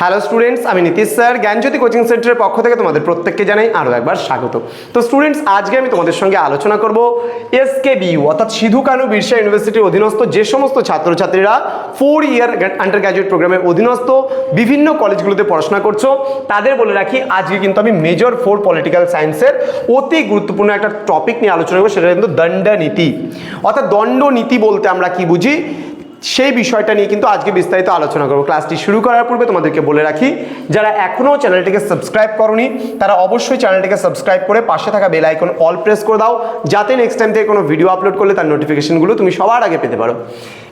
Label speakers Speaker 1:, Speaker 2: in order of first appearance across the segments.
Speaker 1: Hello students আমি Nitish sir, জ্ঞানজ্যোতি coaching সেন্টারের পক্ষ থেকে তোমাদের প্রত্যেককে জানাই আরও একবার স্বাগত। তো স্টুডেন্টস আজকে আমি তোমাদের সঙ্গে আলোচনা করব এসকে বিইউ অর্থাৎ সিধু কানু বিরসা ইউনিভার্সিটির অধীনস্থ যে সমস্ত ছাত্রছাত্রীরা ফোর ইয়ার আন্ডার গ্র্যাজুয়েট প্রোগ্রামের অধীনস্থ বিভিন্ন কলেজগুলোতে পড়াশোনা করছ, তাদের বলে রাখি, আজকে কিন্তু আমি মেজর ফোর পলিটিক্যাল সায়েন্সের অতি গুরুত্বপূর্ণ একটা টপিক নিয়ে আলোচনা করব, সেটা কিন্তু দণ্ডনীতি। অর্থাৎ দণ্ডনীতি বলতে আমরা কি বুঝি? সেই বিষয়টা নিয়ে কিন্তু আজকে বিস্তারিত আলোচনা করব। ক্লাসটি শুরু করার পূর্বে তোমাদেরকে বলে রাখি, যারা এখনও চ্যানেলটিকে সাবস্ক্রাইব করনি, তারা অবশ্যই চ্যানেলটিকে সাবস্ক্রাইব করে পাশে থাকা বেল আইকন অল প্রেস করে দাও, যাতে নেক্সট টাইম থেকে কোনো ভিডিও আপলোড করলে তার নোটিফিকেশনগুলো তুমি সবার আগে পেতে পারো।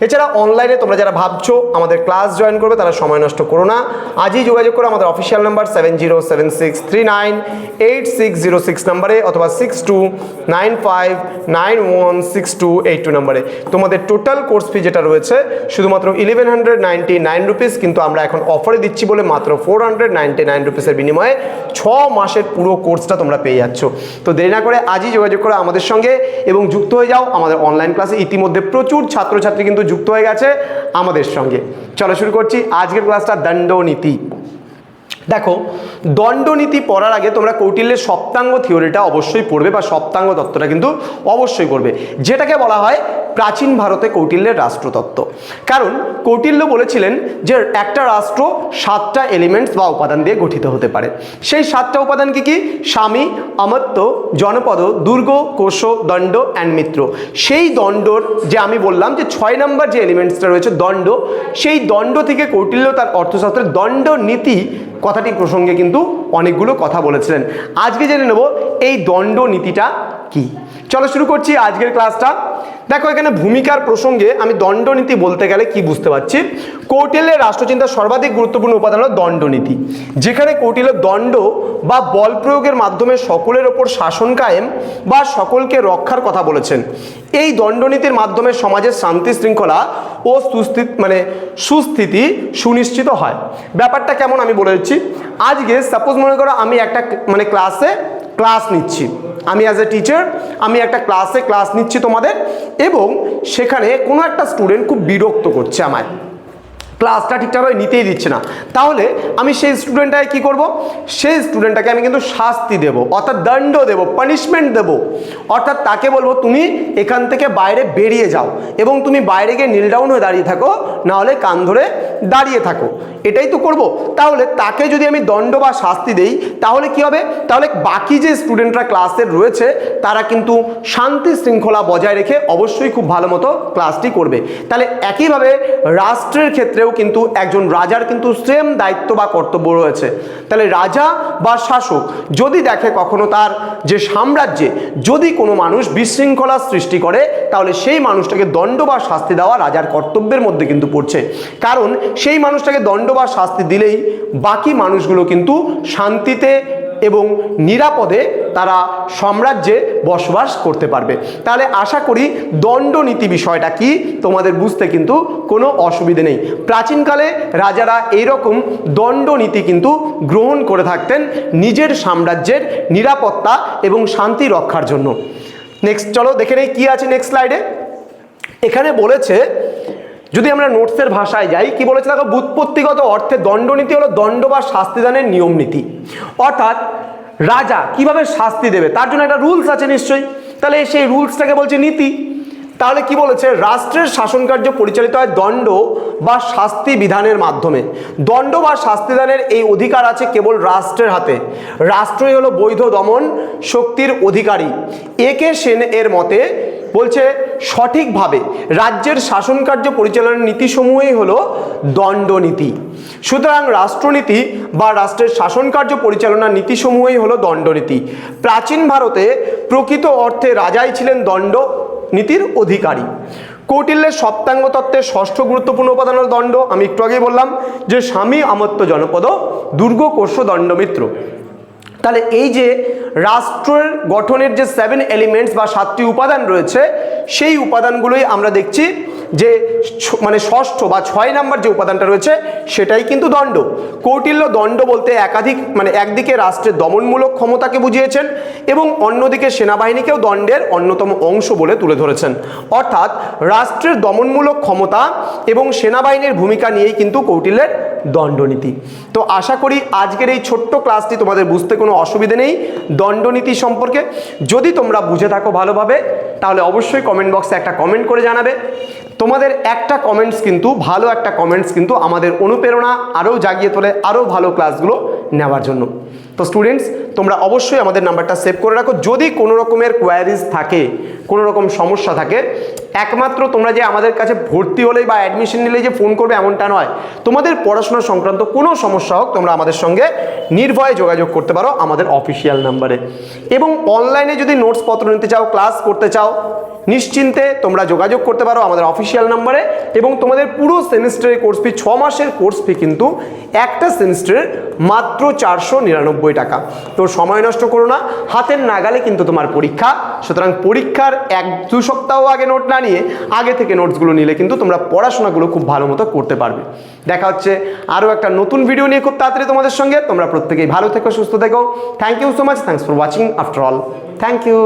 Speaker 1: এছাড়া অনলাইনে তোমরা যারা ভাবছ আমাদের ক্লাস জয়েন করবে, তারা সময় নষ্ট করো না। আজই যোগাযোগ করো আমাদের official number seven zero seven six three nine eight six zero six নাম্বারে অথবা six two nine five nine one six two eight two নাম্বারে তোমাদের টোটাল কোর্স ফি যেটা রয়েছে শুধুমাত্র eleven hundred ninety nine rupees কিন্তু আমরা এখন অফারে দিচ্ছি বলে মাত্র ফোর হান্ড্রেড নাইনটি নাইন রুপিসের বিনিময়ে ছ মাসের পুরো কোর্সটা তোমরা পেয়ে যাচ্ছ। তো দেরি না করে আজই যোগাযোগ করো আমাদের সঙ্গে এবং যুক্ত হয়ে যাও আমাদের অনলাইন ক্লাসে ইতিমধ্যে প্রচুর ছাত্রছাত্রী কিন্তু যুক্ত হয়ে গেছে আমাদের সঙ্গে। চলো শুরু করছি আজকের ক্লাসটা দণ্ডনীতি। দেখো, দণ্ডনীতি পড়ার আগে তোমরা কৌটিল্যের সপ্তাঙ্গ থিওরিটা অবশ্যই পড়বে বা সপ্তাঙ্গ তত্ত্বটা কিন্তু অবশ্যই করবে যেটাকে বলা হয় প্রাচীন ভারতে কৌটিল্যের রাষ্ট্রতত্ত্ব। কারণ কৌটিল্য বলেছিলেন যে একটা রাষ্ট্র সাতটা এলিমেন্টস বা উপাদান দিয়ে গঠিত হতে পারে। সেই সাতটা উপাদান কি? কি স্বামী অমত্য জনপদ, দুর্গ, কোষ, দণ্ড অ্যান্ড মিত্র। সেই দণ্ডর যে আমি বললাম যে ছয় নম্বর যে এলিমেন্টসটা রয়েছে, দণ্ড, সেই দণ্ড থেকে কৌটিল্য তার অর্থশাস্ত্রের দণ্ড নীতি কথাটি প্রসঙ্গে কিন্তু অনেকগুলো কথা বলেছিলেন। আজকে জেনে নেব এই দণ্ড নীতিটা কি। চলো শুরু করছি আজকের ক্লাসটা দেখো, এখানে ভূমিকার প্রসঙ্গে আমি দণ্ডনীতি বলতে গেলে কি বুঝতে পারছি? কৌটিল্যের রাষ্ট্রচিন্তার সর্বাধিক গুরুত্বপূর্ণ উপাদান হলো দণ্ডনীতি। যেখানে কৌটিল্য দণ্ড বা বল প্রয়োগের মাধ্যমে সকলের ওপর শাসন কায়েম বা সকলকে রক্ষার কথা বলেছেন। এই দণ্ডনীতির মাধ্যমে সমাজের শান্তি শৃঙ্খলা ও সুস্থিত মানে সুস্থিতি সুনিশ্চিত হয়। ব্যাপারটা কেমন আমি বলে দিচ্ছি। আজকে সাপোজ মনে করো আমি একটা মানে ক্লাসে ক্লাস নিচ্ছি। আমি অ্যাজ এ টিচার আমি একটা ক্লাসে ক্লাস নিচ্ছি তোমাদের এবং সেখানে কোনো একটা স্টুডেন্ট খুব বিরক্ত করছে আমায়। ক্লাসটা ঠিকঠাকভাবে নিতেই দিচ্ছে না। তাহলে আমি সেই স্টুডেন্টটাকে কী করব? সেই স্টুডেন্টটাকে আমি কিন্তু শাস্তি দেব, অর্থাৎ দণ্ড দেব পানিশমেন্ট দেব। অর্থাৎ তাকে বলব, তুমি এখান থেকে বাইরে বেরিয়ে যাও এবং তুমি বাইরে গিয়ে নীল ডাউন হয়ে দাঁড়িয়ে থাকো, নাহলে কান ধরে দাঁড়িয়ে থাকো। এটাই তো করব। তাহলে তাকে যদি আমি দণ্ড বা শাস্তি দেই, তাহলে কি হবে? তাহলে বাকি যে স্টুডেন্টরা ক্লাসের রয়েছে, তারা কিন্তু শান্তি শৃঙ্খলা বজায় রেখে অবশ্যই খুব ভালো মতো ক্লাসটি করবে। তাহলে একইভাবে রাষ্ট্রের ক্ষেত্রেও কিন্তু একজন রাজার কিন্তু সেম দায়িত্ব বা কর্তব্য রয়েছে। তাহলে রাজা বা শাসক যদি দেখে কখনো তার যে সাম্রাজ্যে যদি কোনো মানুষ বিশৃঙ্খলা সৃষ্টি করে, তাহলে সেই মানুষটাকে দণ্ড বা শাস্তি দেওয়া রাজার কর্তব্যের মধ্যে কিন্তু পড়ছে। কারণ সেই মানুষটাকে দণ্ড বা শাস্তি দিলেই বাকি মানুষগুলো কিন্তু শান্তিতে এবং নিরাপদে তারা সাম্রাজ্যে বসবাস করতে পারবে। তাহলে আশা করি দণ্ডনীতি বিষয়টা কি তোমাদের বুঝতে কিন্তু কোনো অসুবিধে নেই। প্রাচীনকালে রাজারা এইরকম দণ্ডনীতি কিন্তু গ্রহণ করে থাকতেন নিজের সাম্রাজ্যের নিরাপত্তা এবং শান্তি রক্ষার জন্য। নেক্সট চলো দেখে নেই কী আছে নেক্সট স্লাইডে এখানে বলেছে যদি আমরা নোটসের ভাষায় যাই, কি বলেছে দেখো? বুৎপত্তিগত অর্থে দণ্ডনীতি হলো দণ্ড বা শাস্তিদানের নিয়ম নীতি অর্থাৎ রাজা কীভাবে শাস্তি দেবে? তার জন্য একটা রুলস আছে নিশ্চয়ই। তাহলে সেই রুলসটাকে বলছে নীতি। তাহলে কি বলেছে? রাষ্ট্রের শাসন কার্য পরিচালিত হয় দণ্ড বা শাস্তি বিধানের মাধ্যমে। দণ্ড বা শাস্তিদানের এই অধিকার আছে কেবল রাষ্ট্রের হাতে। রাষ্ট্রই হলো বৈধ দমন শক্তির অধিকারী। একে সেন এর মতে বলছে সঠিকভাবে রাজ্যের শাসন কার্য পরিচালনার নীতিসমূহই হলো দণ্ডনীতি। সুতরাং রাষ্ট্রনীতি বা রাষ্ট্রের শাসন কার্য পরিচালনার নীতিসমূহই হলো দণ্ডনীতি। প্রাচীন ভারতে প্রকৃত অর্থে রাজাই ছিলেন দণ্ড নীতির অধিকারী। কৌটিল্যের সপ্তাঙ্গ তত্ত্বের ষষ্ঠ গুরুত্বপূর্ণ উপাদান দণ্ড। আমি একটু আগেই বললাম যে স্বামী আমত্ত জনপদ দুর্গ কোষ দণ্ডমিত্র। তাহলে এই যে রাষ্ট্রের গঠনের যে সেভেন এলিমেন্টস বা সাতটি উপাদান রয়েছে, সেই উপাদানগুলোই আমরা দেখছি যে মানে ষষ্ঠ বা ছয় নাম্বার যে উপাদানটা রয়েছে, সেটাই কিন্তু দণ্ড। কৌটিল্য দণ্ড বলতে একাধিক মানে একদিকে রাষ্ট্রের দমনমূলক ক্ষমতাকে বুঝিয়েছেন এবং অন্যদিকে সেনাবাহিনীকেও দণ্ডের অন্যতম অংশ বলে তুলে ধরেছেন। অর্থাৎ রাষ্ট্রের দমনমূলক ক্ষমতা এবং সেনাবাহিনীর ভূমিকা নিয়েই কিন্তু কৌটিল্যের দণ্ডনীতি। তো আশা করি আজকের এই ছোট্ট ক্লাসটি তোমাদের বুঝতে কোনো অসুবিধে নেই। দণ্ডনীতি সম্পর্কে যদি তোমরা বুঝে থাকো ভালোভাবে তাহলে অবশ্যই কমেন্ট বক্সে একটা কমেন্ট করে জানাবে। তোমাদের একটা কমেন্টস কিন্তু, ভালো একটা কমেন্টস কিন্তু আমাদের অনুপ্রেরণা আরও জাগিয়ে তোলে, আরও ভালো ক্লাসগুলো নেওয়ার জন্য। তো স্টুডেন্টস তোমরা অবশ্যই আমাদের নাম্বারটা সেভ করে রাখো। যদি কোনো রকমের কোয়ারিজ থাকে, কোনো রকম সমস্যা থাকে, একমাত্র তোমরা যে আমাদের কাছে ভর্তি হলেই বা অ্যাডমিশন নিলেই যে ফোন করবে এমনটা নয়। তোমাদের পড়াশোনা সংক্রান্ত কোনো সমস্যা হোক, তোমরা আমাদের সঙ্গে নির্ভয়ে যোগাযোগ করতে পারো আমাদের অফিসিয়াল নাম্বারে এবং অনলাইনে যদি নোটস পত্র নিতে চাও ক্লাস করতে চাও নিশ্চিন্তে তোমরা যোগাযোগ করতে পারো আমাদের অফিসিয়াল নাম্বারে এবং তোমাদের পুরো সেমিস্টারের কোর্স ফি ছ মাসের কোর্স ফি কিন্তু একটা সেমিস্টারের মাত্র চারশো নিরানব্বই টাকা। তো সময় নষ্ট করো না, হাতের নাগালে কিন্তু তোমার পরীক্ষা। সুতরাং পরীক্ষার এক, দু সপ্তাহ আগে নোট না নিয়ে আগে থেকে নোটসগুলো নিলে কিন্তু তোমরা পড়াশোনাগুলো খুব ভালো মতো করতে পারবে। দেখা হচ্ছে আরও একটা নতুন ভিডিও নিয়ে খুব তাড়াতাড়ি তোমাদের সঙ্গে। তোমরা প্রত্যেকেই ভালো থেকো, সুস্থ থেকো। Thank you so much thanks for watching after all thank you